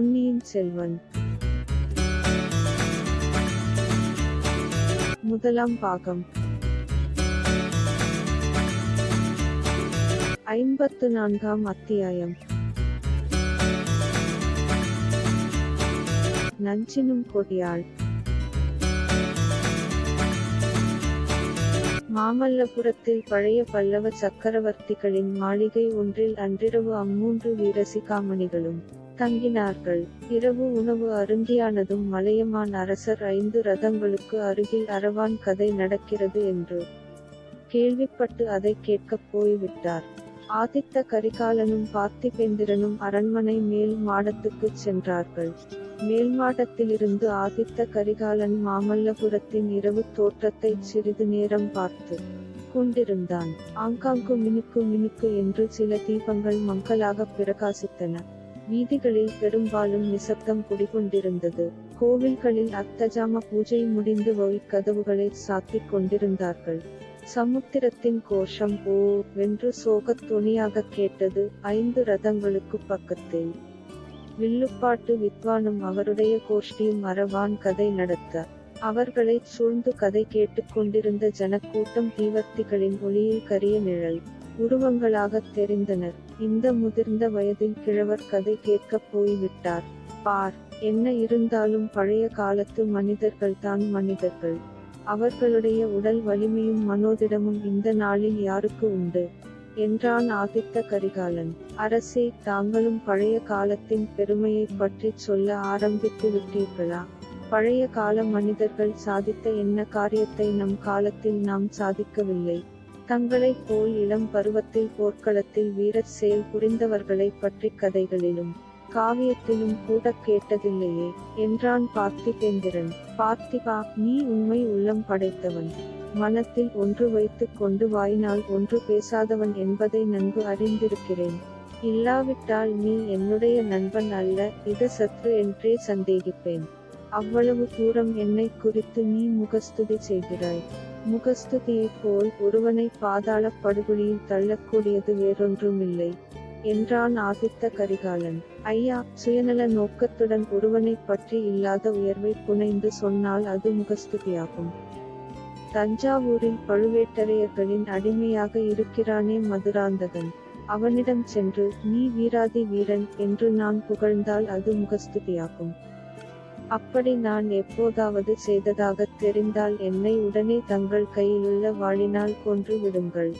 பொன்னியின் செல்வன். முதலாம் பாகம். ஐம்பத்து நான்காம் அத்தியாயம். நஞ்சினும் கொடியாள். மாமல்லபுரத்தில் பழைய பல்லவ சக்கரவர்த்திகளின் மாளிகை ஒன்றில் அன்றிரவு அம்மூன்று வீரசிகாமணிகளும் தங்கினார்கள். இரவு உணவு அருந்தியானதும் மலையமான் அரசர் ஐந்து ரதங்களுக்கு அருகில் அரவான் கதை நடக்கிறது என்று கேள்விப்பட்டு அதை கேட்கப் போய்விட்டார். ஆதித்த கரிகாலனும் பார்த்திபேந்திரனும் அரண்மனை மேல் மாடத்துக்குச் சென்றார்கள். மேல் மாடத்திலிருந்து ஆதித்த கரிகாலன் மாமல்லபுரத்தின் இரவு தோற்றத்தை சிறிது நேரம் பார்த்து கொண்டிருந்தான். ஆங்காங்கு மினுக்கு மினுக்கு என்று சில தீபங்கள் மங்களாக பிரகாசித்தன. வீதிகளில் பெரும்பாலும் நிசப்தம் குடிகொண்டிருந்தது. கோவில்களில் அத்தஜாம பூஜை முடிந்து வழி கதவுகளை சாத்திக் கொண்டிருந்தார்கள். சமுத்திரத்தின் கோஷம் ஓ வென்று சோகத் துணியாக கேட்டது ஐந்து ரதங்களுக்கு பக்கத்தில். வில்லுப்பாட்டு வித்வானும் அவருடைய கோஷ்டியும் அரவான் கதை நடத்த. அவர்களைச் சூழ்ந்து கதை கேட்டுக்கொண்டிருந்த ஜனக்கூட்டம் தீவர்த்திகளின் ஒளியில் கரிய நிழல். உருவங்களாகத் தெரிந்தனர். இந்த முதிர்ந்த வயதில் கிழவர் கதை கேட்கப் போய்விட்டார். பார் என்ன இருந்தாலும் பழைய காலத்து மனிதர்கள்தான் மனிதர்கள். அவர்களுடைய உடல் வலிமையும் மனோதிடமும் இந்த நாளில் யாருக்கு உண்டு? என்றான் ஆதித்த கரிகாலன். அரசே தாங்களும் பழைய காலத்தின் பெருமையைப் பற்றி சொல்ல ஆரம்பித்து விட்டீர்களா? பழைய கால மனிதர்கள் சாதித்த என்ன காரியத்தை நம் காலத்தில் நாம் சாதிக்கவில்லை? தங்களைப் போல் இளம் பருவத்தில் போர்க்களத்தில் வீரச் செயல் புரிந்தவர்களைப் பற்றி கதைகளிலும் காவியத்திலும் கூட கேட்டதில்லையே என்றான் பார்த்திபேந்திரன். பார்த்திபா நீ உண்மை உள்ளம் படைத்தவன். மனத்தில் ஒன்று வைத்துக் கொண்டு வாயினால் ஒன்று பேசாதவன் என்பதை நன்கு அறிந்திருக்கிறேன். இல்லாவிட்டால் நீ என்னுடைய நண்பன் அல்ல இது சற்று என்றே சந்தேகிப்பேன். அவ்வளவு தூரம் என்னை குறித்து நீ முகஸ்துதி செய்கிறாய். முகஸ்துதியைப் போல் ஒருவனை பாதாளப் படுகொலியில் தள்ளக்கூடியது வேறொன்றுமில்லை. என்றான் ஆதித்த கரிகாலன். ஐயா சுயநல நோக்கத்துடன் ஒருவனை பற்றி இல்லாத உயர்வை புனைந்து சொன்னால் அது முகஸ்துதியாகும். தஞ்சாவூரில் பழுவேட்டரையர்களின் அடிமையாக இருக்கிறானே மதுராந்தகன். அவனிடம் சென்று நீ வீராதி வீரன் என்று நான் புகழ்ந்தால் அது முகஸ்துதியாகும். அப்படி நான் எப்போதாவது செய்ததாகத் தெரிந்தால் என்னை உடனே தங்கள் கையிலுள்ள வாளினால் கொன்று விடுங்கள்.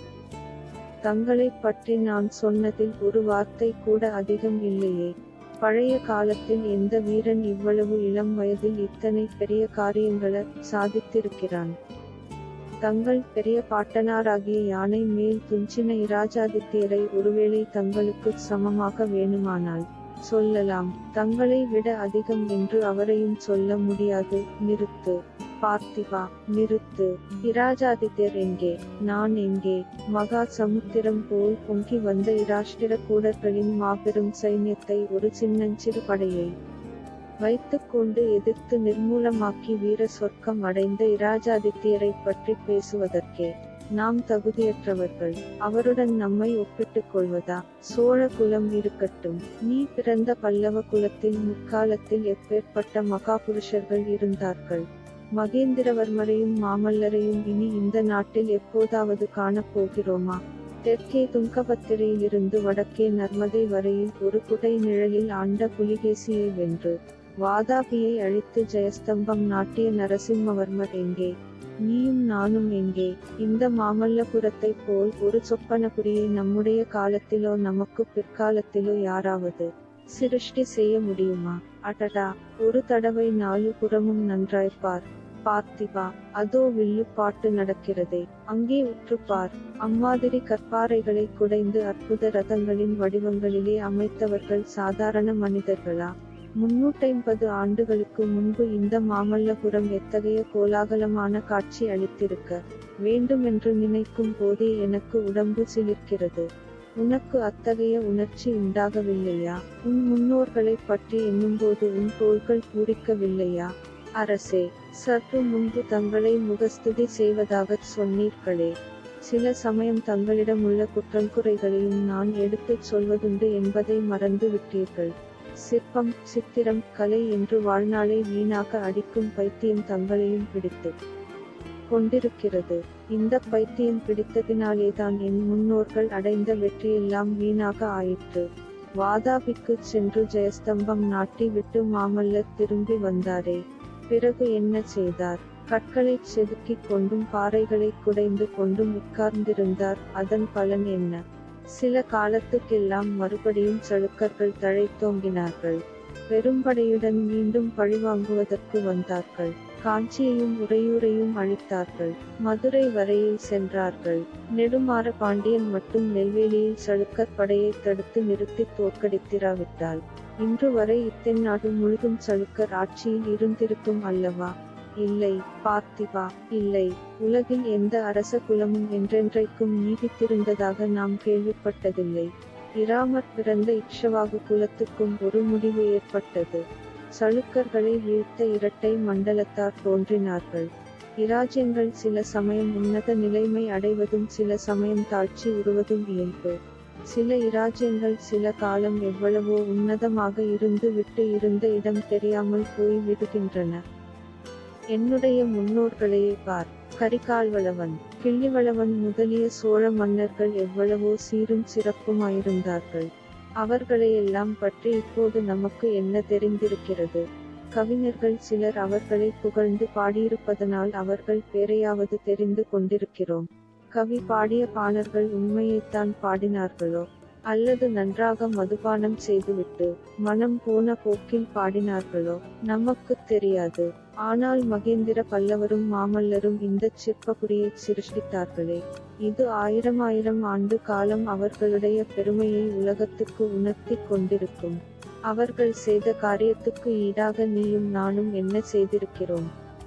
தங்களைப் பற்றி நான் சொன்னதில் ஒரு வார்த்தை கூட அதிகம் இல்லையே. பழைய காலத்தில் எந்த வீரன் இவ்வளவு இளம் வயதில் இத்தனை பெரிய காரியங்களை சாதித்திருக்கிறான்? தங்கள் பெரிய பாட்டனாராகிய யானை மேல் துஞ்சின இராஜாதித்யரை ஒருவேளை தங்களுக்கு சமமாக வேணுமானால் சொல்லலாம். தங்களை விட அதிகம் என்று அவரையும் சொல்ல முடியாது. நிறுத்து. பார்த்திபா நிறுத்து. இராஜாதித்யர் எங்கே? நான் எங்கே? மகா சமுத்திரம் போல் பொங்கி வந்த இராஷ்டிர கூடர்களின் மாபெரும் சைன்யத்தை ஒரு சின்னஞ்சிறு படையை வைத்துக்கொண்டு எதிர்த்து நிர்மூலமாக்கி வீர சொர்க்கம் அடைந்த இராஜாதித்யரை பற்றி பேசுவதற்கே. நாம் தகுதியற்றவர்கள். அவருடன் நம்மை ஒப்பிட்டுக் கொள்வதா சோழ குலம் இருக்கட்டும். நீ பிறந்த பல்லவ குலத்தில் முற்காலத்தில் எப்பேற்பட்ட மகாபுருஷர்கள் இருந்தார்கள்? மகேந்திரவர்மரையும் மாமல்லரையும் இனி இந்த நாட்டில் எப்போதாவது காணப் போகிறோமா தெற்கே துங்கபத்திரையிலிருந்து வடக்கே நர்மதை வரையில் ஒரு குடை நிழலில் ஆண்ட புலிகேசியை வென்று வாதாபியை அழித்து ஜெயஸ்தம்பம் நாட்டிய நரசிம்மவர்மர் எங்கே? நீயும் நானும் எங்கே? இந்த மாமல்லபுரத்தைப் போல் ஒரு சொப்பனபுரியை நம்முடைய காலத்திலோ நமக்கு பிற்காலத்திலோ யாராவது சிருஷ்டி செய்ய முடியுமா? அடடா ஒரு தடவை நாலு புறமும் நன்றாய்ப்பார் பார்த்திபா அதோ வில்லு பாட்டு நடக்கிறதே. அங்கே உற்றுப்பார் அம்மாதிரி கற்பாறைகளை குடைந்து அற்புத ரதங்களின் வடிவங்களிலே அமைத்தவர்கள் சாதாரண மனிதர்களா? முன்னூற்றைம்பது ஆண்டுகளுக்கு முன்பு இந்த மாமல்லபுரம் எத்தகைய கோலாகலமான காட்சி அளித்திருக்க வேண்டுமென்று நினைக்கும் போதே எனக்கு உடம்பு சிலிர்க்கிறது. உனக்கு அத்தகைய உணர்ச்சி உண்டாகவில்லையா? உன் முன்னோர்களைப் பற்றி எண்ணும்போது உன் தோள்கள் பூரிக்கவில்லையா? அரசே சற்று முன்பு தங்களை முகஸ்துதி செய்வதாகச் சொன்னீர்களே. சில சமயம் தங்களிடமுள்ள குற்றங்குறைகளையும் நான் எடுத்துச் சொல்வதுண்டு என்பதை மறந்து விட்டீர்கள் சிற்பம் சித்திரம் கலை என்று வாழ்நாளை வீணாக அடிக்கும் பைத்தியம் தங்களையும் பிடித்து கொண்டிருக்கிறது. இந்த பைத்தியம் பிடித்ததினாலேதான் என் முன்னோர்கள் அடைந்த வெற்றியெல்லாம் வீணாக ஆயிற்று. வாதாபிக்கு சென்று ஜெயஸ்தம்பம் நாட்டி விட்டு மாமல்லர் திரும்பி வந்தாரே. பிறகு என்ன செய்தார்? கற்களைச் செதுக்கிக் கொண்டும் பாறைகளைக் குடைந்து கொண்டும் உட்கார்ந்திருந்தார். அதன் பலன் என்ன? சில காலத்துக்கெல்லாம் மறுபடியும் சளுக்கர்கள் தழைத்தோங்கினார்கள் பெரும்படையுடன் மீண்டும் பழிவாங்குவதற்கு வந்தார்கள். காஞ்சியையும் உறையூரையும் அழித்தார்கள். மதுரை வரையில் சென்றார்கள். நெடுமாற பாண்டியன் மட்டும் நெல்வேலியில் சளுக்கர் படையை தடுத்து நிறுத்தி தோற்கடித்திராவிட்டால் இன்று வரை இத்தென்னாடு முழுதும் சளுக்கர் ஆட்சியில் இருந்திருக்கும் அல்லவா? இல்லை பார்த்திபா இல்லை. உலகில் எந்த அரச குலமும் என்றென்றைக்கும் நீடித்திருந்ததாக நாம் கேள்விப்பட்டதில்லை. இராமர் பிறந்த இக்ஷவாகு குலத்துக்கும் ஒரு முடிவு ஏற்பட்டது. சளுக்கர்களை வீழ்த்த இரட்டை மண்டலத்தார் தோன்றினார்கள். இராஜ்யங்கள் சில சமயம் உன்னத நிலைமை அடைவதும் சில சமயம் தாழ்ச்சி உருவதும் இயல்பு. சில இராஜ்யங்கள் சில காலம் எவ்வளவோ உன்னதமாக இருந்து விட்டு இருந்த இடம் தெரியாமல் போய் விடுகின்றன. என்னுடைய முன்னோர்களையே பார். கரிகால்வளவன் கிள்ளிவளவன் முதலிய சோழ மன்னர்கள் எவ்வளவோ சீரும் சிறப்புமாயிருந்தார்கள். அவர்களையெல்லாம் பற்றி இப்போது நமக்கு என்ன தெரிந்திருக்கிறது? கவிஞர்கள் சிலர் அவர்களை புகழ்ந்து பாடியிருப்பதனால் அவர்கள் பேரையாவது தெரிந்து கொண்டிருக்கிறோம். கவி பாடிய பாணர்கள் உண்மையைத்தான் பாடினார்களோ? அல்லது நன்றாக மதுபானம் செய்துவிட்டு மனம் போன போக்கில் பாடினார்களோ? நமக்குத் தெரியாது. ஆனால் மகேந்திர பல்லவரும் மாமல்லரும் இந்த சிற்பகுடியைச் சிருஷ்டித்தார்களே. இது ஆயிரம் ஆயிரம் ஆண்டு காலம் அவர்களுடைய பெருமையை உலகத்துக்கு உணர்த்திக் கொண்டிருக்கும். அவர்கள் செய்த காரியத்துக்கு ஈடாக நீயும் நானும் என்ன செய்திருக்கிறோம்?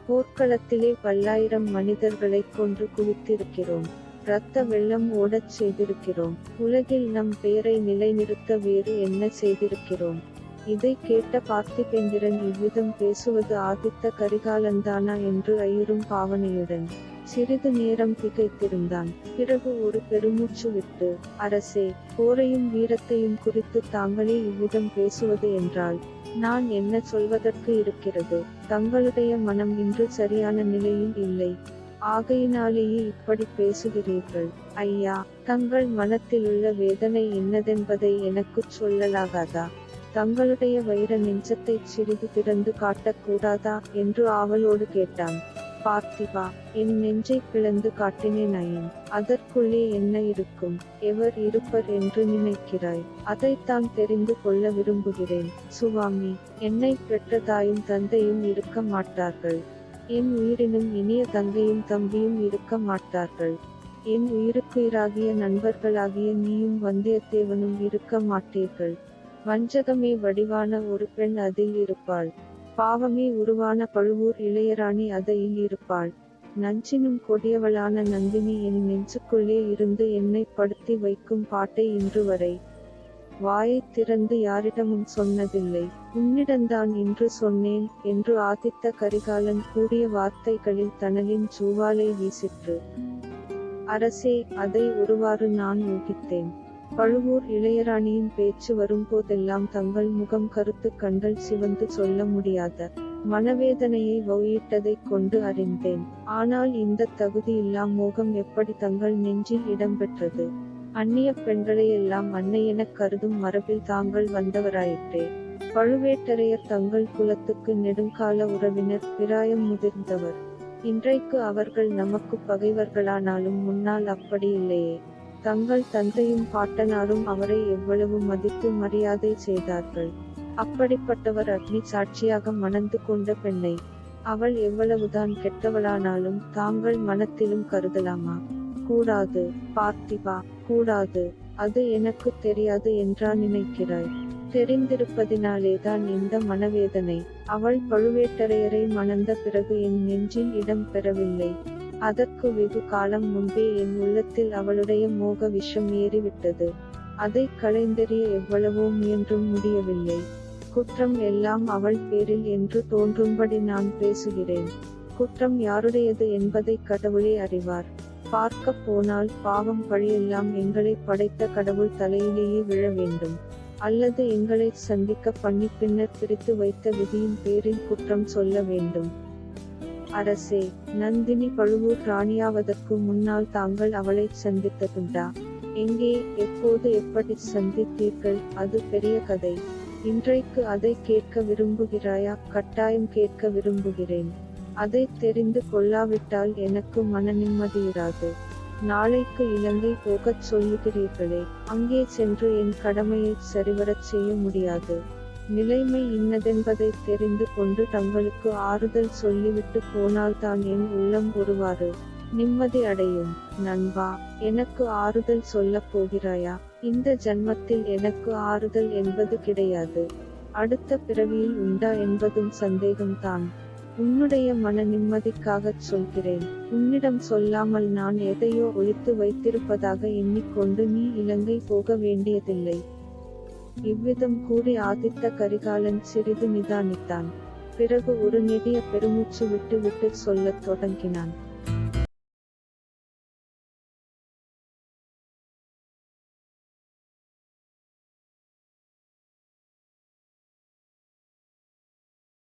போர்க்களத்திலே பல்லாயிரம் மனிதர்களைக் கொன்று குவித்திருக்கிறோம். இரத்த வெள்ளம் ஓடச் செய்திருக்கிறோம். உலகில் நம் பெயரை நிலைநிறுத்த வேறு என்ன செய்திருக்கிறோம்? இதை கேட்ட பார்த்திபேந்திரன் இவ்விதம் பேசுவது ஆதித்த கரிகாலந்தானா என்று ஐயரும் பாவனையுடன் சிறிது நேரம் திகைத்திருந்தான். பிறகு ஒரு பெருமூச்சு விட்டு அரசே போரையும் வீரத்தையும் குறித்து தாங்களே இவ்விதம் பேசுவது என்றால் நான் என்ன சொல்வதற்கு இருக்கிறது? தங்களுடைய மனம் இன்று சரியான நிலையில் இல்லை. ஆகையினாலேயே இப்படி பேசுகிறீர்கள். ஐயா தங்கள் மனத்திலுள்ள வேதனை என்னதென்பதை எனக்குச் சொல்லலாகாதா? தங்களுடைய வைர நெஞ்சத்தைச் சிறிது திறந்து காட்டக்கூடாதா என்று ஆவலோடு கேட்டான். பார்த்திபா என் நெஞ்சை பிளந்து காட்டினேன் ஐயன். அதற்குள்ளே என்ன இருக்கும்? எவர் இருப்பர் என்று நினைக்கிறாய். அதைத்தான் தெரிந்து கொள்ள விரும்புகிறேன். சுவாமி என்னை பெற்ற தாயும் தந்தையும் இருக்க மாட்டார்கள். என் உயிரினும் இனிய தங்கையும் தம்பியும் இருக்க மாட்டார்கள். என் உயிருக்குயிராகிய நண்பர்களாகிய நீயும் வந்தியத்தேவனும் இருக்க மாட்டீர்கள். வஞ்சகமே வடிவான ஒரு பெண் அதில் இருப்பாள். பாவமே உருவான பழுவூர் இளையராணி அதையில் இருப்பாள். நஞ்சினும் கொடியவளான நந்தினி என் நெஞ்சுக்குள்ளே இருந்து என்னை படுத்தி வைக்கும் பாட்டை இன்று வரை வாயைத் திறந்து யாரிடமும் சொன்னதில்லை. உன்னிடந்தான் இன்று சொன்னேன் என்று ஆதித்த கரிகாலன் கூறிய வார்த்தைகளில் தனலின் ஜூவாலை வீசிற்று. அரசே அதை ஒருவாறு நான் ஊகித்தேன். பழுவூர் இளையராணியின் பேச்சு வரும்போதெல்லாம் தங்கள் முகம் கருத்து கண்கள் சிவந்து சொல்ல முடியாத மனவேதனையை வௌயிட்டதைக் கொண்டு அறிந்தேன். ஆனால் இந்த தகுதியில்லா மோகம் எப்படி தங்கள் நெஞ்சில் இடம்பெற்றது அந்நிய பெண்களையெல்லாம் அன்னையெனக் கருதும் மரபில் தாங்கள் வந்தவராயிற்றே. பழுவேட்டரையர் தங்கள் குலத்துக்கு நெடுங்கால உறவினர் பிராயம் முதிர்ந்தவர். இன்றைக்கு அவர்கள் நமக்கு பகைவர்களானாலும் முன்னால் அப்படி இல்லையே. தங்கள் தந்தையும் பாட்டனாரும் அவரை எவ்வளவு மதித்து மரியாதை செய்தார்கள். அப்படிப்பட்டவர் அக்னி சாட்சியாக மணந்து கொண்ட பெண்ணை அவள் எவ்வளவுதான் கெட்டவளானாலும் தாங்கள் மனத்திலும் கருதலாமா? கூடாது பார்த்திபா. கூடாது. அது எனக்குத் தெரியாது என்றா நினைக்கிறாய். தெரிந்திருப்பதினாலேதான் இந்த மனவேதனை. அவள் பழுவேட்டரையரை மணந்த பிறகு என் நெஞ்சில் இடம் பெறவில்லை. அதற்கு வெகு காலம் முன்பே என் உள்ளத்தில் அவளுடைய மோக விஷம் ஏறிவிட்டது. அதை களைந்தெறிய எவ்வளவோ முயன்றும் முடியவில்லை. குற்றம் எல்லாம் அவள் பேரில் என்று தோன்றும்படி நான் பேசுகிறேன். குற்றம் யாருடையது என்பதை கடவுளே அறிவார். பார்க்க போனால் பாவம் பழியெல்லாம் எங்களை படைத்த கடவுள் தலையிலேயே விழ வேண்டும். அல்லது எங்களை சந்திக்க பண்ணி பின்னர் பிரித்து வைத்த விதியின் பேரில் குற்றம் சொல்ல வேண்டும். அரசே நந்தினி பழுவூர் ராணியாவதற்கு முன்னால் தாங்கள் அவளை சந்தித்ததுண்டா? எங்கே எப்போது எப்படி சந்தித்தீர்கள்? அது பெரிய கதை. இன்றைக்கு அதை கேட்க விரும்புகிறாயா? கட்டாயம் கேட்க விரும்புகிறேன். அதை தெரிந்து கொள்ளாவிட்டால் எனக்கு மன நிம்மதியிராது நாளைக்கு இலங்கை போகச் சொல்லுகிறீர்களே அங்கே சென்று என் கடமையை சரிவரச் செய்ய முடியாது. நிலைமை இன்னதென்பதை தெரிந்து கொண்டு தங்களுக்கு ஆறுதல் சொல்லிவிட்டு போனால்தான் என் உள்ளம் ஒருவாறு நிம்மதி அடையும் நண்பா எனக்கு ஆறுதல் சொல்லப் போகிறாயா? இந்த ஜன்மத்தில் எனக்கு ஆறுதல் என்பது கிடையாது. அடுத்த பிறவியில் உண்டா என்பதும் சந்தேகம்தான். உன்னுடைய மன நிம்மதிக்காகச் சொல்கிறேன். உன்னிடம் சொல்லாமல் நான் எதையோ ஒழித்து வைத்திருப்பதாக எண்ணிக்கொண்டு நீ இலங்கை போக வேண்டியதில்லை. இவ்விதம் கூறி ஆதித்த கரிகாலன் சிறிது நிதானித்தான். பிறகு ஒரு நெடிய பெருமூச்சு விட்டு விட்டு சொல்லத் தொடங்கினான்.